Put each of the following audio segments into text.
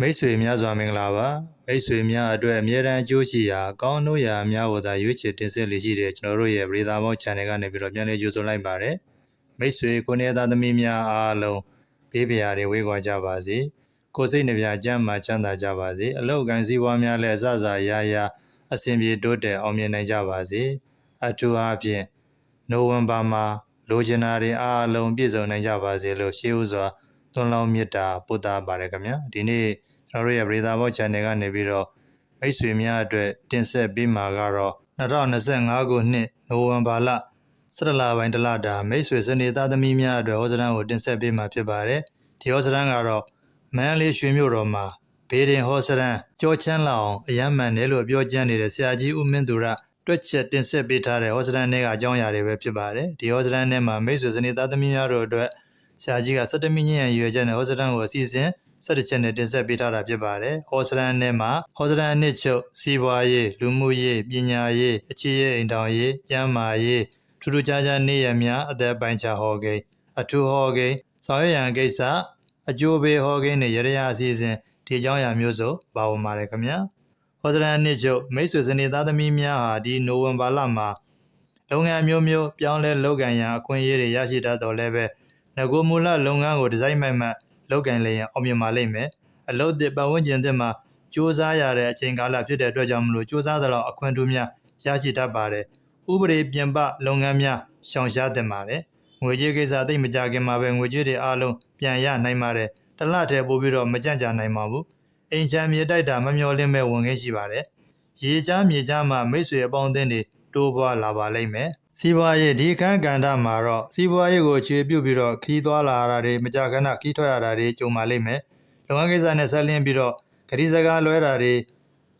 မိတ်ဆွေများစွာမင်္ဂလာပါမိတ်ဆွေများအတွက်အမြဲတမ်းအကျိုးရှိရာအကောင်းတို့ရာအများကိုသာရွေးချယ်တင်ဆက်လေးရှိတဲ့ကျွန်တော်တို့ရဲ့ပရိသတ်ပေါင်း channel ကနေပြီးတော့ပြန်လည်ကြိုဆိုလိုက်ပါတယ်မိတ်ဆွေကိုနေသားသမီးများအားလုံးဘေးပရာတွေဝေးကွာကြပါစေကိုယ်စိတ်နှပြကျမ်းမာချမ်းသာကြပါစေအလောက်ကန်စည်းပွားများလည်းအစစရာရာအစဉ်ပြေတိုးတက်အောင်မြင်နိုင်ကြပါစေအထူးအားဖြင့်နိုဝင်ဘာမှာလိုချင်တာတွေအားလုံးပြည့်စုံနိုင်ကြပါစေလို့ရှေးဥစွာ သွန်လောင်းမေတ္တာပို့သပါတယ်ခင်ဗျာဒီနေ့ကျွန်တော်တို့ရဲ့ပရိသတ်ဘော channel ကနေပြီးတော့မိတ်ဆွေများအတွက်တင်ဆက်ပေးမှာကတော့2025ခုနှစ်နိုဝင်ဘာလ17လပိုင်းတလတာမိတ်ဆွေစနေသားသမီးများအတွက်ဟောစရန်ကိုတင်ဆက်ပေးမှာဖြစ်ပါတယ်ဒီဟောစရန်ကတော့မန္တလေးရွှေမြို့တော်မှာဘေးရင်ဟောစရန်ကြောချမ်းလာအောင်အယမ်းမှန်တယ်လို့ပြောကြနေတဲ့ဆရာကြီးဦးမင်းသူရတွက်ချက်တင်ဆက်ပေးထားတဲ့ဟောစရန်တွေကအကြောင်းအရာတွေပဲဖြစ်ပါတယ်ဒီဟောစရန်ထဲမှာမိတ်ဆွေစနေသားသမီးများတို့အတွက် ဆရာကြီးက17မိနစ်ရရွယ်ချက်နဲ့ဟောစရန်ကိုအစီအစဉ်17ချက်နဲ့တင်ဆက်ပေးထားတာဖြစ်ပါတယ်။ဟောစရန်နဲ့မှာဟောစရန်အနှစ်ချုပ်စီးပွားရေးလူမှုရေးပညာရေးအခြေရေးအိမ်တောင်ရေးကျန်းမာရေးထူးထူးခြားခြားနေရများအသက်ပိုင်းခြားဟောကိန်းအထူးဟောကိန်းဆောင်ရွက်ရန်ကိစ္စအကျိုးပေးဟောကိန်းနဲ့ရရအစီအစဉ်ဒီအကြောင်းအရာမျိုးစုံပါဝင်ပါတယ်ခင်ဗျာ။ဟောစရန်အနှစ်ချုပ်မိတ်ဆွေစနေသားသမီးများဟာဒီနိုဝင်ဘာလမှာလုပ်ငန်းမျိုးမျိုးပြောင်းလဲလုပ်ကံရန်အခွင့်အရေးတွေရရှိတတ်တော်လည်းပဲ ငကိုမူလလုပ်ငန်းကိုဒီဇိုင်းမှတ်မှတ်လောက်ကင်လည်းရင်အောင်မြင်ပါလိမ့်မယ်အလုတ်တစ်ပတ်ဝန်းကျင်တစ်မှာစူးစမ်းရတဲ့အချိန်ကာလဖြစ်တဲ့အတွက်ကြောင့်မလို့စူးစမ်းသလောက်အခွင့်အထူးများရရှိတတ်ပါတယ်ဥပဒေပြင်ပလုပ်ငန်းများရှောင်ရှားတင်ပါတယ်ငွေကြေးကိစ္စသိမကြခင်မှာပဲငွေကြေးတွေအားလုံးပြန်ရနိုင်ပါတယ်တလထဲပို့ပြီးတော့မကြန့်ကြာနိုင်ပါဘူးအိမ်ချမ်းမြေတိုက်တာမမျော်လင့်မဲ့ဝင်ခင်းရှိပါတယ်ရေချမ်းမြေချမ်းမှာမိတ်ဆွေအပေါင်းအသင်းတွေတိုးပွားလာပါလိမ့်မယ် စီးပွားရေးဒီအခန်းကဏ္ဍမှာတော့စီးပွားရေးကိုခြေပြုတ်ပြီးတော့ခီးသွားလာရတာတွေမကြခဏခီးထွက်ရတာတွေကြုံပါလိမ့်မယ်။လုပ်ငန်းကိစ္စနဲ့ဆက်လင်းပြီးတော့ခရီးစကားလွဲတာတွေ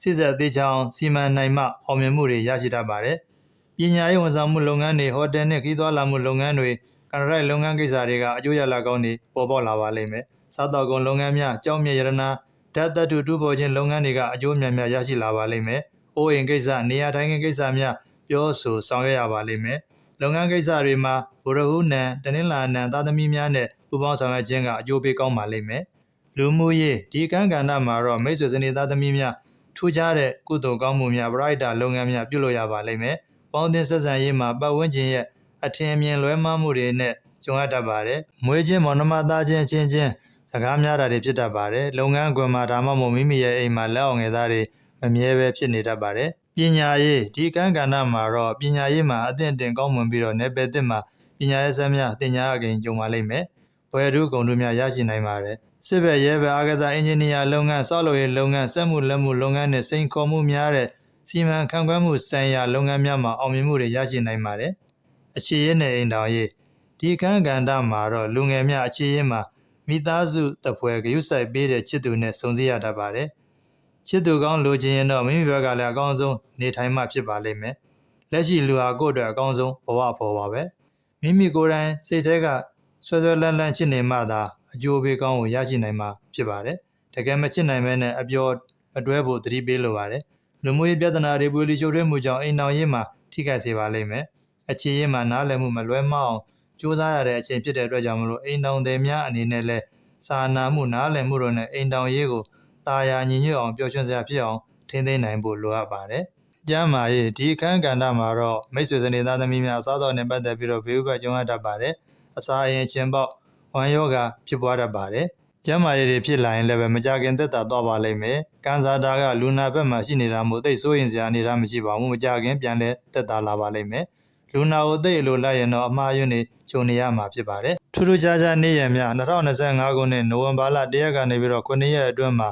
စစ်ဆက်သေးချောင်းစီမံနိုင်မှအောင်မြင်မှုတွေရရှိတတ်ပါတယ်။ပညာရေးဝန်ဆောင်မှုလုပ်ငန်းတွေဟိုတယ်နဲ့ခီးသွားလာမှုလုပ်ငန်းတွေကနရိုက်လုပ်ငန်းကိစ္စတွေကအကျိုးရလကောင်းတွေပေါ်ပေါက်လာပါလိမ့်မယ်။စားတောက်ကုန်လုပ်ငန်းများကြောင်းမြရတနာဓာတ်သတ္တုတူပေါ်ခြင်းလုပ်ငန်းတွေကအကျိုးများများရရှိလာပါလိမ့်မယ်။အိုးအိမ်ကိစ္စနေရာထိုင်ခင်းကိစ္စများ ပြောဆိုဆောင်ရွက်ရပါလိမ့်မယ်။လုပ်ငန်းကိစ္စတွေမှာဘုရဟုနံတနင်္လာနံသားသမီးများနဲ့ပူးပေါင်းဆောင်ရွက်ခြင်းကအကျိုးပေးကောင်းပါလိမ့်မယ်။လူမှုရေးဒီကန်းကဏ္ဍမှာတော့မိတ်ဆွေစနေသားသမီးများထူးခြားတဲ့ကုသိုလ်ကောင်းမှုများ brighter လုပ်ငန်းများပြုလုပ်ရပါလိမ့်မယ်။ပေါင်းသင်းဆက်ဆံရေးမှာပတ်ဝန်းကျင်ရဲ့အထင်အမြင်လွဲမှားမှုတွေနဲ့ကြုံရတတ်ပါတယ်။မွေးခြင်းမောင်နှမသားချင်းချင်းချင်းစကားများတာတွေဖြစ်တတ်ပါတယ်။လုပ်ငန်းကွန်မှာဒါမှမဟုတ်မိမိရဲ့အိမ်မှာလက်အောင်ငယ်သားတွေမမြဲပဲဖြစ်နေတတ်ပါတယ်။ ပညာရေးဒီကန်းကဏ္ဍမှာတော့ပညာရေးမှာအသင့်တင်ကောင်းမွန်ပြီးတော့နယ်ပယ်တစ်မှာပညာရေးစမ်းများတင်ညာအကိန်ကြုံပါလိမ့်မယ်။ဘွယ်ထုကုန်တို့များရရှိနိုင်ပါတယ်။စစ်ဘက်ရဲဘက်အားကစားအင်ဂျင်နီယာလုပ်ငန်းဆောက်လုပ်ရေးလုပ်ငန်းစက်မှုလက်မှုလုပ်ငန်းနဲ့စိန်ခေါ်မှုများတဲ့စီမံခန့်ခွဲမှုဆိုင်ရာလုပ်ငန်းများမှာအောင်မြင်မှုတွေရရှိနိုင်ပါတယ်။အခြေရင်းနဲ့အိမ်တောင်ရေးဒီကန်းကဏ္ဍမှာတော့လူငယ်များအခြေရင်းမှာမိသားစုတပွဲဂရုစိုက်ပေးတဲ့ချစ်သူနဲ့စုံစည်းရတတ်ပါတယ်။ ချစ်သူကောင်းလိုချင်ရင်တော့မိမိဘက်ကလည်းအကောင်းဆုံးနေထိုင်မှဖြစ်ပါလိမ့်မယ်။လက်ရှိလူဟာကိုယ့်အတွက်အကောင်းဆုံးဘဝပေါ်ပါပဲ။မိမိကိုယ်တိုင်စိတ်ထဲကဆွဲဆွဲလန်းလန်းချစ်နေမှသာအကျိုးပေးကောင်းကိုရရှိနိုင်မှာဖြစ်ပါတယ်။တကယ်မချစ်နိုင်မဲနဲ့အပျော်အတွဲဖို့သတိပေးလိုပါတယ်။လူမှုရေးပြဿနာတွေပွေလီရှုပ်ထွေးမှုကြောင့်အိမ်တော်ရေးမှာထိခိုက်စေပါလိမ့်မယ်။အခြေရေးမှာနားလည်မှုမလွဲမအောင်စူးစမ်းရတဲ့အချိန်ဖြစ်တဲ့အတွက်ကြောင့်မလို့အိမ်တော်တွေများအနေနဲ့လဲစာနာမှုနားလည်မှုတို့နဲ့အိမ်တော်ရေးကို တာယာညီညွတ်အောင်ပျော်ရွှင်စရာဖြစ်အောင်ထိန်းသိမ်းနိုင်ဖို့လိုအပ်ပါတယ်။ကျမ်းမာရေးဒီအခန်းကဏ္ဍမှာတော့မိတ်ဆွေစနေသားသမီးများအစားအသောက်နဲ့ပတ်သက်ပြီးတော့ဘေးဥပတ်ကြုံရတတ်ပါတယ်။အစာအရင်ချင်းပေါက်ဝမ်းယောဂဖြစ်ပွားတတ်ပါတယ်။ကျမ်းမာရေးတွေဖြစ်လာရင်လည်းပဲမကြခင်သက်သာသွားပါလိမ့်မယ်။ကန်ဆာတာကလူနာဘက်မှာရှိနေတာမို့သိစိုးရင်စရာအနေထားမရှိပါဘူး။မကြခင်ပြန်လဲသက်သာလာပါလိမ့်မယ်။လူနာကိုသိအလိုလိုက်ရင်တော့အမှားယွင်းနေဂျုံနေရမှာဖြစ်ပါတယ်။ထူးထူးခြားခြားနေ့ရက်များ2025ခုနှစ်နိုဝင်ဘာလ1ရက်ကနေပြီးတော့9ရက်အတွင်းမှာ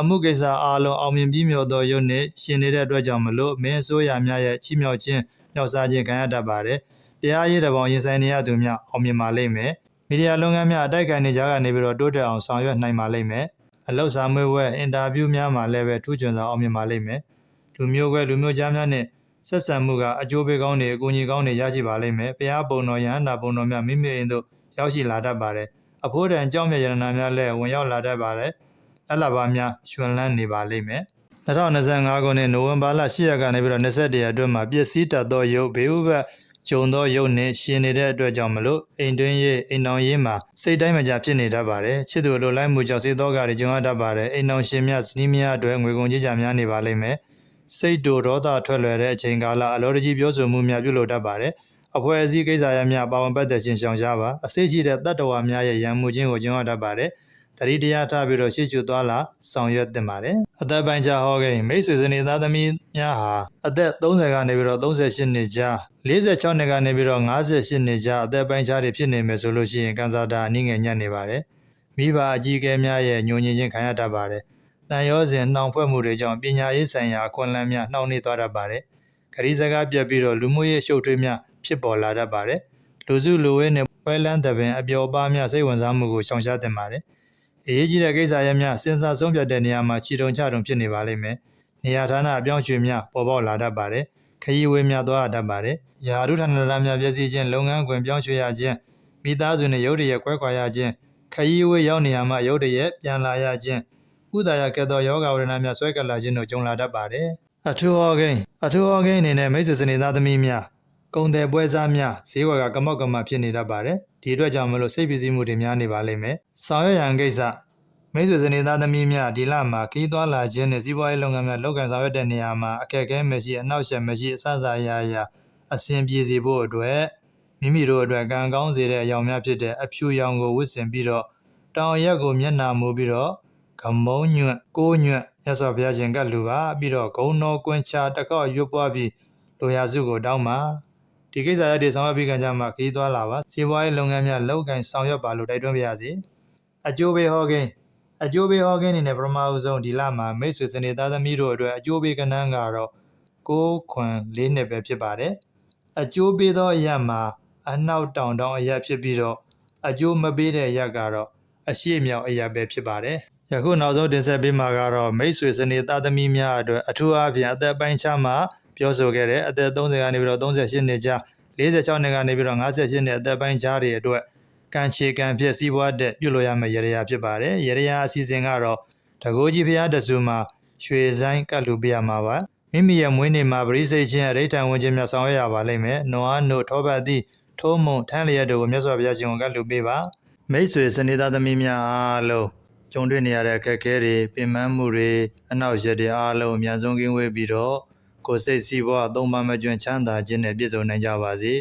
အမှုကိစ္စအားလုံးအောင်မြင်ပြီးမြော်သောရုပ်နဲ့ရှင်နေတဲ့အတွက်ကြောင့်မလို့မင်းအစိုးရများရဲ့ချီးမြှောက်ခြင်းမြောက်စားခြင်းခံရတတ်ပါတယ်။တရားရေးတပေါင်းရင်ဆိုင်နေရသူများအောင်မြင်ပါလိမ့်မယ်။မီဒီယာလုပ်ငန်းများအတိုက်ခံနေကြကနေပြီးတော့တိုးတက်အောင်ဆောင်ရွက်နိုင်ပါလိမ့်မယ်။အလောက်စာမွေးဝဲအင်တာဗျူးများမှာလည်းပဲထူးချွန်စွာအောင်မြင်ပါလိမ့်မယ်။လူမျိုးကွဲလူမျိုးကြားများနဲ့ဆက်ဆံမှုကအကျိုးပေးကောင်းတွေအကူအညီကောင်းတွေရရှိပါလိမ့်မယ်။ဘုရားပုံတော်ယဟန္တာပုံတော်များမိမိအိမ်သို့ရောက်ရှိလာတတ်ပါတယ်။အဖိုးတန်ကြောင်းမြတ်ရတနာများလည်းဝင်ရောက်လာတတ်ပါတယ်။ လက်လာပါများရှင်လန်းနေပါလိမ့်မယ်။2025ခုနှစ်နိုဝင်ဘာလ10ရက်ကနေပြီးတော့21ရက်အတွင်းမှာပျက်စီးတတ်သောရုပ်ဘေးဥပတ်ဂျုံသောရုပ်နှင့်ရှင်နေတဲ့အတွက်ကြောင့်မလို့အိမ်တွင်းရေးအိမ်တော်ရေးမှာစိတ်တိုင်းမကြဖြစ်နေတတ်ပါတယ်ချစ်သူလိုလိုက်မှုကြောင့်စိတ်သောကတွေကြုံရတတ်ပါတယ်အိမ်တော်ရှင်များဇနီးများအတွက်ငွေကုန်ကြေးချများနေပါလိမ့်မယ်စိတ်တူဒေါသထွက်လွယ်တဲ့အချိန်ကာလအလောတကြီးပြောဆိုမှုများပြုလုပ်တတ်ပါတယ်အဖွဲ့အစည်းကိစ္စရပ်များပါဝင်ပတ်သက်ခြင်းရှောင်ရှားပါအစိတ်ရှိတဲ့တတ္တဝါများရဲ့ရန်မှုခြင်းကိုကြုံရတတ်ပါတယ် တတိတရားထားပြီးတော့ရှေ့ကျူသွားလာဆောင်ရွက်တင်ပါတယ်အသက်ပိုင်းခြားဟောကိန်းမိတ်ဆွေစနေသားသမီးများဟာအသက်30ကနေပြီးတော့38နှစ်ကြား46နှစ်ကနေပြီးတော့58နှစ်ကြားအသက်ပိုင်းခြားတွေဖြစ်နေမယ်ဆိုလို့ရှိရင်ကန်ဆာတာအနည်းငယ်ညံ့နေပါတယ်မိဘအကြီးအကဲများရဲ့ညှို့ညင်ခြင်းခံရတတ်ပါတယ်တန်ရောစဉ်နှောင်ဖွဲ့မှုတွေကြောင့်ပညာရေးဆိုင်ရာအခွင့်အလမ်းများနှောင့်နှေးသွားတတ်ပါတယ်ခရီးစကားပြတ်ပြီးတော့လူမှုရေးရှုပ်ထွေးများဖြစ်ပေါ်လာတတ်ပါတယ်လူစုလူဝေးနဲ့ပွဲလန်းတဲ့ပင်အပျော်ပါးများစိတ်ဝင်စားမှုကိုရှောင်ရှားတင်ပါတယ် အရေးကြီးတဲ့ကိစ္စရပ်များစဉ်းစားဆုံးဖြတ်တဲ့နေရာမှာခြေတုံချတုံဖြစ်နေပါလိမ့်မယ်နေရာဌာနအပြောင်းရွှေ့များပေါ်ပေါက်လာတတ်ပါတယ်ခရီးဝေးများသွားတတ်ပါတယ်ယာရုဌာနများပြည့်စည်ခြင်းလုပ်ငန်းခွင်ပြောင်းရွှေ့ရခြင်းမိသားစုနဲ့ရုပ်တရက်ကွဲခွာရခြင်းခရီးဝေးရောက်နေရမှရုပ်တရက်ပြန်လာရခြင်းဥဒါယကဲ့သို့ယောဂဝရဏများဆွဲကပ်လာခြင်းတို့ကြုံလာတတ်ပါတယ်။အထူးဟောကိန်းအထူးဟောကိန်းအနေနဲ့မိတ်ဆွေစနေသားသမီးများကုံတယ်ပွဲစားများဈေးဝယ်ကကမောက်ကမဖြစ်နေတတ်ပါတယ်။ ဒီအတွက်ကြောင့်မလို့စိတ်ပစ္စည်းမှုတွေများနေပါလိမ့်မယ်။ဆောင်ရွက်ရန်ကိစ္စမိတ်ဆွေစနေသားသမီးများဒီလမှာခီးသွွာလာခြင်းနဲ့စီးပွားရေးလုပ်ငန်းများလုပ်ကိုင်ဆောင်ရွက်တဲ့နေရာမှာအခက်အခဲမရှိအနောက်ရှက်မရှိအဆအစာအရာရာအဆင်ပြေစေဖို့အတွက်မိမိတို့အတွက်ကံကောင်းစေတဲ့အယောင်များဖြစ်တဲ့အဖြူရောင်ကိုဝတ်ဆင်ပြီးတော့တောင်ရက်ကိုမျက်နှာမူပြီးတော့ကမုံညွန့်ကိုးညွန့်မြတ်စွာဘုရားရှင်ကလူပါပြီးတော့ဂုံတော်ကွင်ချာတစ်ခေါက်ရွတ်ပွားပြီးလိုရာစုကိုတောင်းပါ ဒီကိစ္စရတဲ့ဆောင်ရွက်ပြီးကကြမှာခီးသွားလာပါစီးပွားရေးလုပ်ငန်းများလောက်ကင်ဆောင်ရွက်ပါလို့တိုက်တွန်းပါရစေအကျိုးပေးဟောကိန်းအကျိုးပေးဟောကိန်းအနေနဲ့ပထမအဆုံးဒီလမှာမိတ်ဆွေစနေသားသမီးတို့အတွက်အကျိုးပေးကဏ္ဍကတော့ကိုးခွန်လေးနှစ်ပဲဖြစ်ပါတယ်အကျိုးပေးသောအရက်မှာအနောက်တောင်တောင်အရက်ဖြစ်ပြီးတော့အကျိုးမပေးတဲ့အရက်ကတော့အရှိမြောက်အရက်ပဲဖြစ်ပါတယ်ယခုနောက်ဆုံးတင်ဆက်ပေးမှာကတော့မိတ်ဆွေစနေသားသမီးများအတွက်အထူးအားဖြင့်အသက်ပိုင်းခြားမှာ ပြောဆိုခဲ့တဲ့အသက်30ကနေပြီးတော့38နှစ်ကြား46နှစ်ကနေပြီးတော့58နှစ်အသက်ပိုင်းခြားတွေအတွက်ကံချေကံဖြစ်စီးပွားတဲ့ပြုလို့ရမယ့်ရရရာဖြစ်ပါတယ်ရရရာအစီအစဉ်ကတော့တကိုးကြီးဖျားတဆူမှာရွှေဆိုင်ကတ်လူပြရမှာပါမိမိရဲ့မွေးနေ့မှာပရိစိတ်ချင်းအရိဋ္ဌံဝင်ခြင်းများဆောင်ရွက်ရပါလိမ့်မယ်နွားနို့ထောပတ်သီးထိုးမုံထန်းလျက်တို့ကိုမြတ်စွာဘုရားရှင်ကကတ်လူပေးပါမိတ်ဆွေစနေသားသမီးများအားလုံးကြုံတွေ့နေရတဲ့အခက်အခဲတွေပင်ပန်းမှုတွေအနောက်ရက်တွေအားလုံးအများဆုံးကင်းဝေးပြီးတော့ ကိုယ်စိတ်စီးပွားသုံးပါမကျွမ်းချမ်းသာခြင်းနဲ့ပြည့်စုံနိုင်ကြပါစေ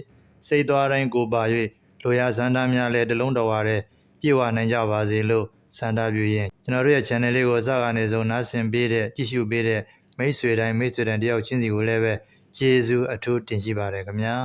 စိတ်သွားတိုင်းကိုယ်ပါ၍လိုရာဇန္တာများလည်းတစ်လုံးတော်ဝါတဲ့ပြည့်ဝနိုင်ကြပါစေလို့ဆန္ဒပြုရင်းကျွန်တော်တို့ရဲ့ channel လေးကိုအစကနေဆုံးနားဆင်ပေးတဲ့ကြည့်ရှုပေးတဲ့မိတ်ဆွေတိုင်းမိတ်ဆွေတိုင်းတယောက်ချင်းစီကိုလည်းပဲကျေးဇူးအထူးတင်ရှိပါတယ်ခင်ဗျာ